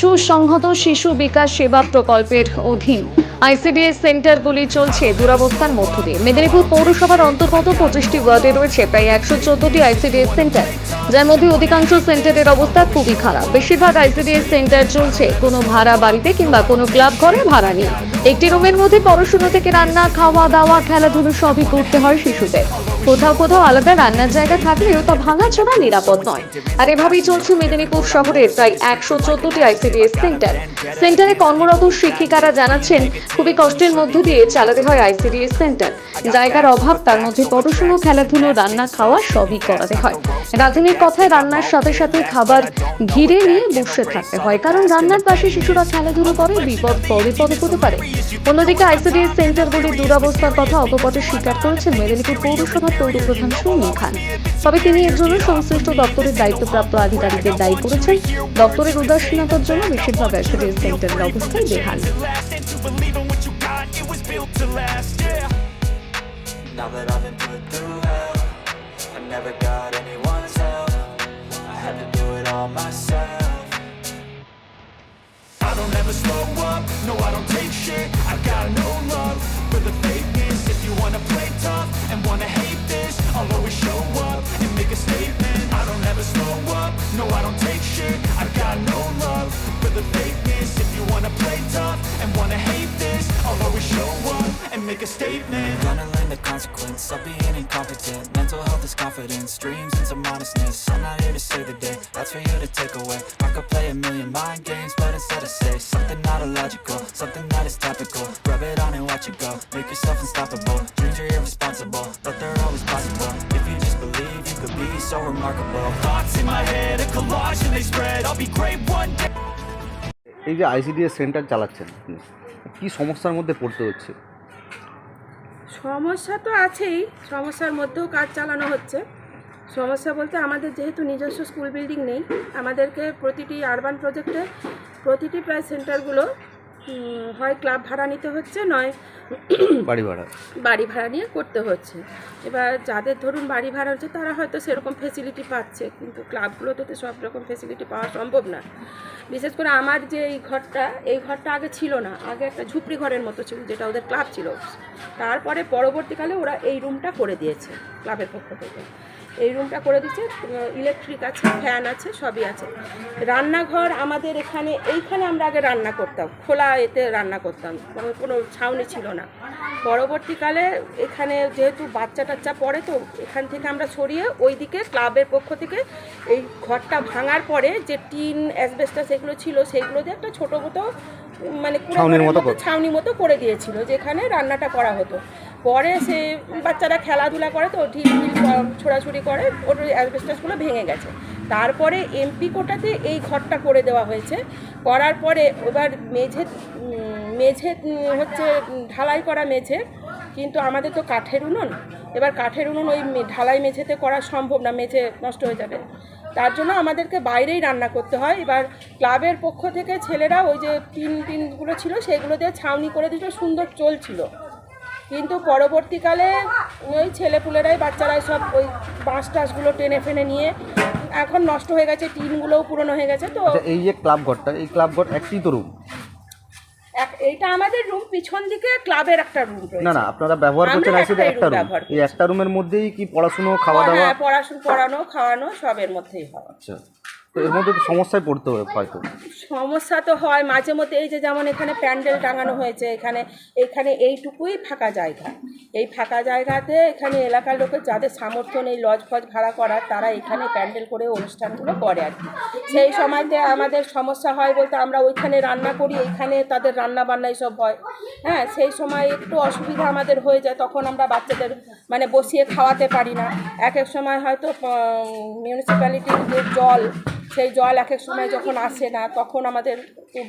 সুসংহত শিশু বিকাশ সেবা প্রকল্পের অধীন আইসিডিএস সেন্টারগুলি চলছে দুরাবস্থার মধ্য দিয়ে। মেদিনীপুর পৌরসভার অন্তর্গত পঁচিশটি ওয়ার্ডে রয়েছে প্রায় একশো চোদ্দটি আইসিডিএস সেন্টার, যার মধ্যে অধিকাংশ সেন্টারের অবস্থা খুবই খারাপ। বেশিরভাগ আইসিডিএস সেন্টার চলছে কোনো ভাড়া বাড়িতে কিংবা কোনো ক্লাব ঘরে ভাড়া নিয়ে। একটি রুমের মধ্যে পড়াশোনা থেকে রান্না খাওয়া দাওয়া খেলাধুলো সবই করতে হয় শিশুদের। কোথাও কোথাও আলাদা রান্নার জায়গা থাকলেও তা ভাঙা ভাঙাচোরা নিরাপদ নয়। আর এভাবেই চলছে মেদিনীপুর শহরের প্রায় একশো চোদ্দটি আইসিডিএস সেন্টার। সেন্টারে কর্মরত শিক্ষিকারা জানাচ্ছেন, খুবই কষ্টের মধ্য দিয়ে চালাতে হয় আইসিডিএস সেন্টার। জায়গার অভাব, তার মধ্যে পড়াশুনো, খেলাধুলো, রান্না, খাওয়া সবই করাতে হয়। রাঁধুনির কথায় রান্নার সাথে সাথে খাবার ঘিরে নিয়ে বসে থাকতে হয়, কারণ রান্নার পাশে শিশুরা খেলাধুলো করে, বিপদ পদে পদে হতে পারে। অন্যদিকে আইসিডিএস সেন্টারগুলির দুরবস্থার কথা অপপটে স্বীকার করেছেন মেদিনীপুর পৌরসভার পৌর প্রধান সুমন খান। তবে তিনি এর জন্য সংশ্লিষ্ট দপ্তরের দায়িত্বপ্রাপ্ত আধিকারিকদের দায়ী করেছেন। দপ্তরের উদাসীনতার জন্য বেশিরভাগ আইসিডিএস সেন্টারের অবস্থায় বেহাল। statement Gonna learn the consequence of being incompetent Mental health is confidence, dreams and some honestness I'm not here to save the day, that's for you to take away I could play a million mind games, but instead I say Something not illogical, something that is topical Rub it on and watch it go, make yourself unstoppable Dreams are irresponsible, but they're always possible If you just believe, you could be so remarkable Thoughts in my head, a collage and they spread I'll be great one day এই যে ICDS centre চালাচ্ছেন আপনি কি সমস্যার মধ্যে পড়তে হচ্ছে সমস্যা তো আছেই, সমস্যার মধ্যেও কাজ চালানো হচ্ছে। সমস্যা বলতে আমাদের যেহেতু নিজস্ব স্কুল বিল্ডিং নেই, আমাদেরকে প্রতিটি আরবান প্রজেক্টে প্রতিটি প্রায় সেন্টারগুলো হয় ক্লাব ভাড়া নিতে হচ্ছে নয় বাড়ি ভাড়া। বাড়ি ভাড়া নিয়ে করতে হচ্ছে। এবার যাদের ধরুন বাড়ি ভাড়া হচ্ছে তারা হয়তো সেরকম ফেসিলিটি পাচ্ছে কিন্তু ক্লাবগুলোতে তো সব রকম ফেসিলিটি পাওয়া সম্ভব না। বিশেষ করে আমার যে এই ঘরটা এই ঘরটা আগে ছিল না আগে একটা ঝুপড়ি ঘরের মতো ছিল যেটা ওদের ক্লাব ছিল। তারপরে পরবর্তীকালে ওরা এই রুমটা করে দিয়েছে ক্লাবের পক্ষ থেকে। এই রুমটা করে দিচ্ছে ইলেকট্রিক আছে ফ্যান আছে সবই আছে। রান্নাঘর আমাদের এখানে এইখানে আমরা আগে রান্না করতাম খোলা এতে রান্না করতাম কোনো কোনো ছাউনি ছিল না। পরবর্তীকালে এখানে যেহেতু বাচ্চা টাচ্চা পড়ে তো এখান থেকে আমরা সরিয়ে ওইদিকে ক্লাবের পক্ষ থেকে এই ঘরটা ভাঙার পরে যে টিন অ্যাসবেস্টাস এগুলো ছিল সেগুলো দিয়ে একটা ছোটো মতো মানে ছাউনির মতো মতো ছাউনি মতো করে দিয়েছিল যেখানে রান্নাটা করা হতো। পরে সে বাচ্চারা খেলাধুলা করে তো, ঢিল ঢিল ছোড়াছুড়ি করে, ওর অ্যাসবেস্টাসগুলো ভেঙে গেছে। তারপরে এমপি কোটাতে এই ঘরটা করে দেওয়া হয়েছে। করার পরে এবার মেঝে মেঝে হচ্ছে ঢালাই করা মেঝে, কিন্তু আমাদের তো কাঠের উনুন। এবার কাঠের উনুন ওই ঢালাই মেঝেতে করা সম্ভব না, মেঝে নষ্ট হয়ে যাবে। তার জন্য আমাদেরকে বাইরেই রান্না করতে হয়। এবার ক্লাবের পক্ষ থেকে ছেলেরা ওই যে টিন টিনগুলো ছিল, সেগুলো দিয়ে ছাউনি করে দিয়েছিল, সুন্দর চলছিল। কিন্তু পরবর্তীকালে ওই ছেলেপুলেরাই বাচ্চারাই সব ওই বাঁশ টাসগুলো টেনে ফেনে নিয়ে এখন নষ্ট হয়ে গেছে টিনগুলোও পুরনো হয়ে গেছে তো আচ্ছা এই যে ক্লাব ঘরটা এই ক্লাব ঘর একটি তো রুম এইটা আমাদের রুম পিছন দিকে ক্লাবের একটা রুম না না আপনারা ব্যবহার করছেন আইসিডি একটা রুম এই একটা রুমের মধ্যেই কি পড়াশুনো খাওয়া দাওয়া? হ্যাঁ পড়াশোনা পড়ানো খাওয়ানো সবের মধ্যেই হয়। আচ্ছা। এর মধ্যে তো সমস্যায় পড়তে হয়তো। সমস্যা তো হয়, মাঝে মধ্যে এই যে যেমন এখানে প্যান্ডেল টাঙানো হয়েছে, এখানে এখানে এইটুকুই ফাঁকা জায়গা। এই ফাঁকা জায়গাতে এখানে এলাকার লোকের যাদের সামর্থ্য নেই, লজ ফজ ভাড়া করার, তারা এখানে প্যান্ডেল করে অনুষ্ঠানগুলো করে আর কি। সেই সময়তে আমাদের সমস্যা হয় বলতে আমরা ওইখানে রান্না করি, এইখানে তাদের রান্না বান্না সব হয়। হ্যাঁ সেই সময় একটু অসুবিধা আমাদের হয়ে যায়, তখন আমরা বাচ্চাদের মানে বসিয়ে খাওয়াতে পারি না। এক এক সময় হয়তো মিউনিসিপ্যালিটির যে জল সেই জল এক এক সময় যখন আসে না তখন আমাদের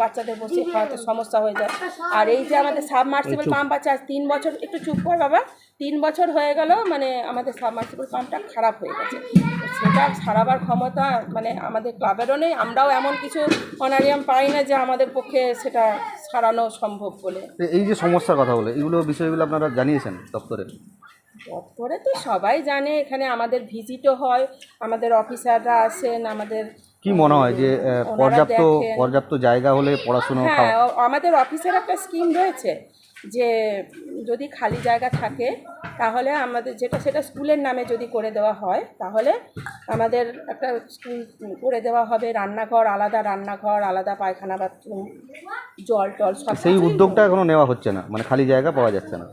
বাচ্চাদের বসে খাওয়াতে সমস্যা হয়ে যায়। আর এই যে আমাদের সাবমার্সিবল পাম্প আছে আজ তিন বছর একটু চুপ কর বাবা তিন বছর হয়ে গেল মানে আমাদের সাবমার্সিবল পাম্পটা খারাপ হয়ে গেছে। সেটা সারাবার ক্ষমতা মানে আমাদের ক্লাবেরও নেই আমরাও এমন কিছু অনারিয়াম পাই না যে আমাদের পক্ষে সেটা সারানো সম্ভব বলে। এই যে সমস্যার কথা বলে এগুলো বিষয়গুলো আপনারা জানিয়েছেন দপ্তরে? দপ্তরে তো সবাই জানে এখানে আমাদের ভিজিটও হয় আমাদের অফিসাররা আসেন আমাদের কি মনে হয় যে পর্যাপ্ত পর্যাপ্ত জায়গা হলে পড়াশুনো হ্যাঁ আমাদের অফিসের একটা স্কিম রয়েছে যে যদি খালি জায়গা থাকে তাহলে আমাদের যেটা সেটা স্কুলের নামে যদি করে দেওয়া হয় তাহলে আমাদের একটা স্কুল করে দেওয়া হবে। রান্নাঘর আলাদা রান্নাঘর আলাদা পায়খানা বাথরুম জল টল সব সেই উদ্যোগটা এখনও নেওয়া হচ্ছে না? মানে খালি জায়গা পাওয়া যাচ্ছে না?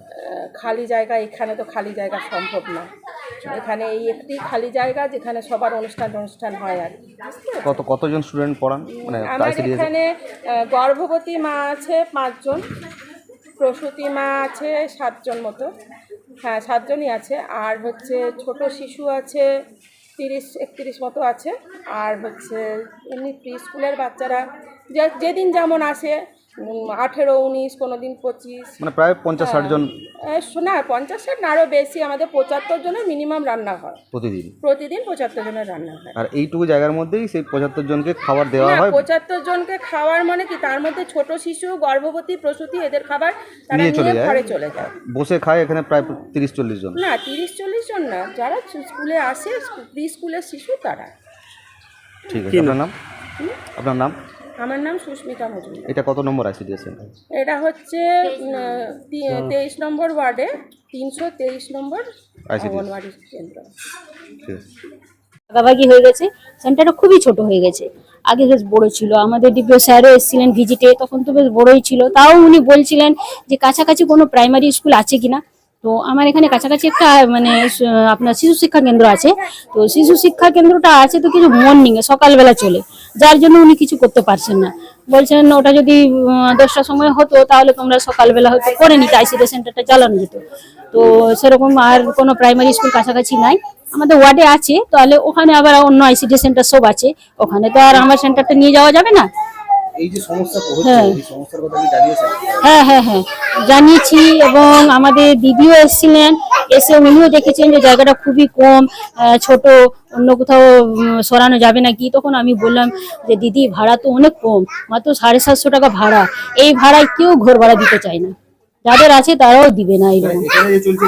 খালি জায়গা এখানে তো খালি জায়গা সম্ভব না। এখানে এই একটি খালি জায়গা যেখানে সবার অনুষ্ঠান অনুষ্ঠান হয় আর কি। কত কতজন স্টুডেন্ট পড়ান? মানে আমার এখানে গর্ভবতী মা আছে পাঁচজন প্রসূতি মা আছে সাতজন মতো। হ্যাঁ সাতজনই আছে। আর হচ্ছে ছোট শিশু আছে তিরিশ একত্রিশ মতো আছে। আর হচ্ছে এমনি প্রি স্কুলের বাচ্চারা যে যেদিন যেমন আসে আঠেরো উনিশ কোনো দিন পঁচিশ। মানে প্রায় পঞ্চাশ ষাট জন? না পঞ্চাশ ষাট না আরও বেশি আমাদের পঁচাত্তর জনের মিনিমাম রান্না হয়। প্রতিদিন? প্রতিদিন পঁচাত্তর জনের রান্না হয়। আর এইটুকু জায়গার মধ্যেই সেই পঁচাত্তর জনকে খাবার দেওয়া হয়? পঁচাত্তর জনকে খাওয়ার মানে কি? তার মধ্যে ছোট শিশু গর্ভবতী প্রসূতি এদের খাবার তারা নিয়ে চলে যায়? ঘরে চলে যায়। বসে খায় এখানে প্রায় তিরিশ চল্লিশ জন? না তিরিশ চল্লিশ জন না। যারা স্কুলে আসে প্রি স্কুলের শিশু তারা। ঠিক আছে আপনার নাম? আপনার নাম? আমার নাম সুস্মিতা মজুমদার। এটা কত নম্বর আইসিডিএস সেন্টার এটা হচ্ছে তেইশ নম্বর ওয়ার্ডে তিনশো তেইশ নম্বর অঙ্গনওয়াড়ি কেন্দ্র। ভাগাভাগি হয়ে গেছে। সেন্টারটা খুবই ছোট হয়ে গেছে। আগে বেশ বড় ছিল। আমাদের ডিপিও স্যারও এসেছিলেন ভিজিটে তখন তো বেশ বড়ই ছিল। তাও উনি বলছিলেন যে কাছাকাছি কোনো প্রাইমারি স্কুল আছে কিনা? তো আমার এখানে কাছাকাছি একটা মানে আপনার শিশু শিক্ষা কেন্দ্র আছে। তো শিশু শিক্ষা কেন্দ্রটা আছে তো কিছু মর্নিং এ, সকালবেলা চলে। যার জন্য উনি কিছু করতে পারছেন না। বলছেন ওটা যদি দশটার সময় হতো তাহলে তোমরা সকালবেলা হয়তো করে নিতে আইসিডি সেন্টারটা চালানো যেত। তো সেরকম আর কোনো প্রাইমারি স্কুল কাছাকাছি নাই। আমাদের ওয়ার্ডে আছে, তাহলে ওখানে আবার অন্য আইসিডি সেন্টার সব আছে। ওখানে তো আর আমার সেন্টারটা নিয়ে যাওয়া যাবে না। এই যে সমস্যা হ্যাঁ। এই সমস্যার কথা আমি জানিয়েছেন? হ্যাঁ হ্যাঁ হ্যাঁ। জানিয়েছি এবং আমাদের দিদিও এসেছিলেন এসে উনিও দেখেছেন যে জায়গাটা খুবই কম ছোট অন্য কোথাও সরানো যাবে নাকি? তখন আমি বললাম যে দিদি ভাড়া তো অনেক কম মাত্র সাড়ে সাতশো টাকা ভাড়া। এই ভাড়ায় কেউ ঘর ভাড়া দিতে চায় না। যাদের আছে তারাও দিবে না কি চলছে?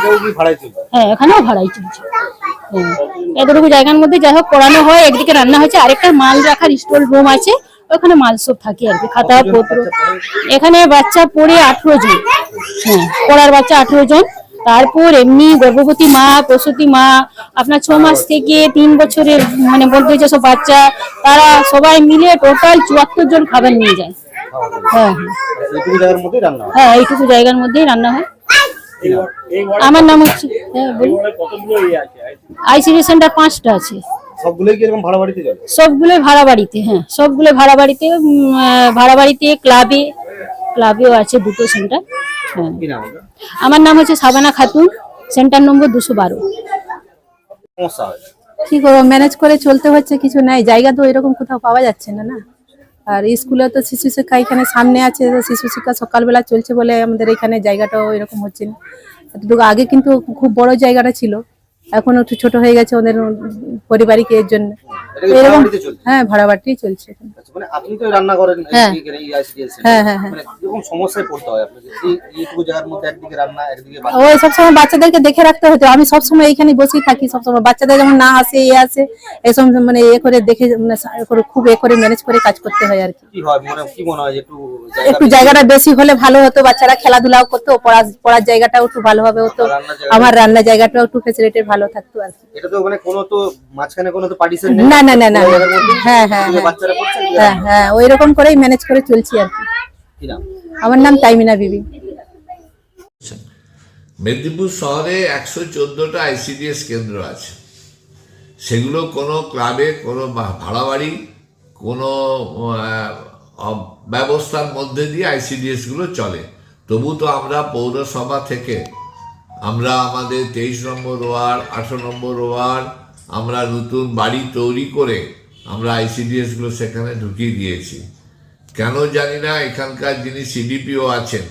হ্যাঁ এখানেও ভাড়াই চলছে। হ্যাঁ এতটুকু জায়গার মধ্যে যাই হোক পড়ানো হয় একদিকে রান্না হয়েছে আরেকটা মাল রাখার স্টোর রুম আছে ওখানে মাল সব থাকে আর কি খাতা পত্র। এখানে বাচ্চা পড়ে আঠেরো জন। হ্যাঁ পড়ার বাচ্চা আঠেরো জন। তারপর এমনি গর্ভবতী মা প্রসূতি মা আপনার ছ মাস থেকে তিন বছরের মানে বলতে যেসব বাচ্চা তারা সবাই মিলে টোটাল চুয়াত্তর জন খাবার নিয়ে যায়। হ্যাঁ হ্যাঁ। এইটুকু জায়গার মধ্যেই রান্না হয়? হ্যাঁ এইটুকু জায়গার মধ্যেই রান্না হয়। আমার নাম হচ্ছে হ্যাঁ বলুন। আইসিডি সেন্টার পাঁচটা আছে। সবগুলোই কি এরকম ভাড়া বাড়িতে চলে? সবগুলো ভাড়া বাড়িতে হ্যাঁ সবগুলো ভাড়া বাড়িতে উম, আহ, ভাড়া বাড়িতে ক্লাবে ক্লাবেও আছে দুটো সেন্টার হ্যাঁ। কি নাম ওটা? আমার নাম হচ্ছে সাবানা খাতুন সেন্টার নম্বর দুশো বারো। সমস্যা হয়। কি করব ম্যানেজ করে চলতে হচ্ছে কিছু নাই জায়গা তো এরকম কোথাও পাওয়া যাচ্ছে না না। আর স্কুলে তো শিশু শিক্ষা এখানে সামনে আছে তো শিশু শিক্ষা সকালবেলা চলছে বলে আমাদের এখানে জায়গাটাও এরকম হচ্ছে না। এতটুকু আগে কিন্তু খুব বড় জায়গাটা ছিল এখন একটু ছোট হয়ে গেছে ওদের পারিবারিক এর জন্য। এরকম হ্যাঁ ভাড়া বাড়িতেই চলছে আচ্ছা, মানে আপনি তো রান্না করেন হ্যাঁ। এখানে এই ICDS center হ্যাঁ, হ্যাঁ, হ্যাঁ। মানে সমস্যায় পড়তে হয় আপনাকে এইটুকু জায়গার মধ্যে একদিকে রান্না একদিকে ওই সবসময় বাচ্চাদেরকে দেখে রাখতে হতো। আমি সবসময় এইখানে বসেই থাকি সবসময় বাচ্চাদের যেমন না আসে এ আসে এসব মানে এ করে দেখে মানে খুব এ করে ম্যানেজ করে কাজ করতে হয় আর কি। হয়? মনে কি মনে হয় একটু একটু জায়গাটা বেশি হলে ভালো হতো বাচ্চারা খেলাধুলাও করতো পড়া পড়ার জায়গাটাও একটু ভালোভাবে হতো আমার রান্নার জায়গাটাও একটু ফেসিলিটি ভালো থাকতো আর কি। এটা তো মানে কোনো তো মাঝখানে কোনো তো পার্টিশন না না না না। না। হ্যাঁ হ্যাঁ হ্যাঁ। বাচ্চারা পড়ছে হ্যাঁ হ্যাঁ ওই রকম করেই ম্যানেজ করে চলছি আর কি। আমার নাম তাইমিনা বিবি। মেদিনীপুর শহরে একশো চোদ্দোটা আইসিডিএস কেন্দ্র আছে। সেগুলো কোনো ক্লাবে কোনো ভাড়া বাড়ি কোনো আহ, ব্যবস্থার মধ্যে দিয়ে আইসিডিএসগুলো চলে। তবু তো আমরা পৌরসভা থেকে আমরা আমাদের তেইশ নম্বর ওয়ার্ড, আঠারো নম্বর ওয়ার্ড, আমরা নতুন বাড়ি তৈরি করে আমরা আইসিডিএসগুলো সেখানে ঢুকিয়ে দিয়েছি। কেন জানি না, এখানকার যিনি সিডিপিও আছেন,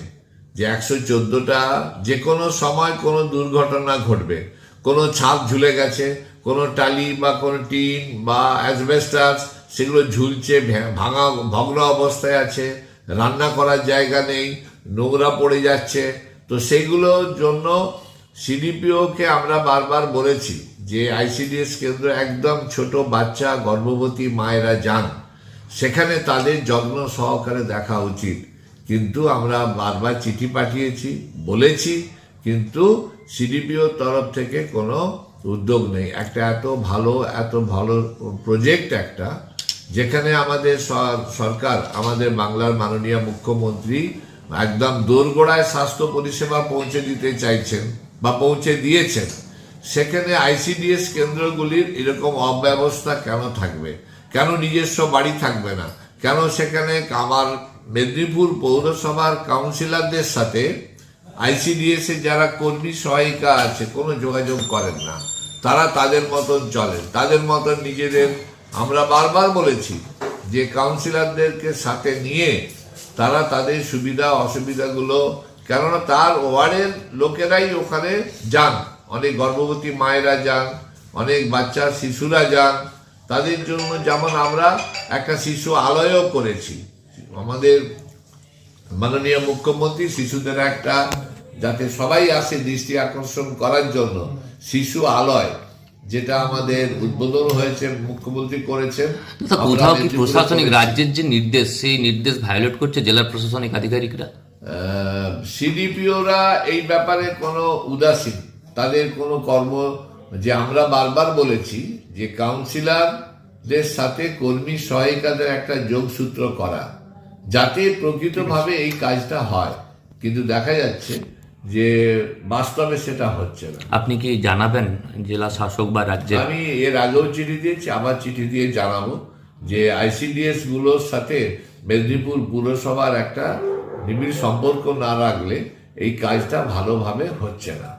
যে একশো চোদ্দোটা যে কোনো সময় কোনো দুর্ঘটনা ঘটবে, কোনো ছাদ ঝুলে গেছে, কোনো টালি বা কোনো টিন বা অ্যাসবেস্টাস, সেগুলো ঝুলছে ভাঙা, ভগ্ন অবস্থায় আছে, রান্না করার জায়গা নেই, নোংরা পড়ে যাচ্ছে তো সেগুলোর জন্য সিডিপিওকে আমরা বারবার বলেছি যে আইসিডিএস কেন্দ্র একদম ছোট বাচ্চা, গর্ভবতী মায়েরা যান। সেখানে তাদের যত্ন সহকারে দেখা উচিত। কিন্তু আমরা বারবার চিঠি পাঠিয়েছি, বলেছি, কিন্তু সিডিপিওর তরফ থেকে কোনো উদ্যোগ নেই। একটা এত ভালো এত ভালো প্রজেক্ট একটা, যেখানে আমাদের সরকার, আমাদের বাংলার মাননীয় মুখ্যমন্ত্রী একদম দোরগোড়ায় স্বাস্থ্য পরিষেবা পৌঁছে দিতে চাইছেন বা পৌঁছে দিয়েছেন, সেখানে আইসিডিএস কেন্দ্রগুলির এরকম অব্যবস্থা কেন থাকবে? কেন নিজস্ব বাড়ি থাকবে না? কেন সেখানে আমার মেদিনীপুর পৌরসভার কাউন্সিলরদের সাথে আইসিডিএস যারা কর্মী সহায়িকা আছে, কোনো যোগাযোগ করেন না। তারা তাদের মতন চলেন। তাদের মতন নিজেদের, আমরা বারবার বলেছি যে কাউন্সিলরদেরকে সাথে নিয়ে তারা তাদের সুবিধা, অসুবিধাগুলো, কেননা তার ওয়ার্ডের লোকেরাই ওখানে যান। অনেক গর্ভবতী মায়েরা যান, অনেক বাচ্চা, শিশুরা যান। তাদের জন্য যেমন আমরা একটা শিশু আলয়ও করেছি। আমাদের মাননীয় মুখ্যমন্ত্রী শিশুদের একটা, যাতে সবাই আসে দৃষ্টি আকর্ষণ করার জন্য, শিশু আলয়। যেটা আমাদের উদ্বোধন হয়েছে মুখ্যমন্ত্রী করেছেন। কোথাও কি প্রশাসনিক রাজ্যের যে নির্দেশ সেই নির্দেশ ভায়োলেট করছে জেলার প্রশাসনিক আধিকারিকরা? সিডিপিওরা এই ব্যাপারে কোনো উদাসীন। তাদের কোনো কর্ম যে আমরা বারবার বলেছি যে কাউন্সিলরদের সাথে কর্মী সহায়িকাদের একটা যোগসূত্র করা যাতে প্রকৃতভাবে এই কাজটা হয়। কিন্তু দেখা যাচ্ছে যে বাস্তবে সেটা হচ্ছে না। আপনি কি জানাবেন জেলা শাসক বা রাজ্যে আমি এর আগেও চিঠি দিয়েছি আবার চিঠি দিয়ে জানাব যে আইসিডিএসগুলোর সাথে মেদিনীপুর পুরসভার একটা নিবিড় সম্পর্ক না রাখলে এই কাজটা ভালোভাবে হচ্ছে না।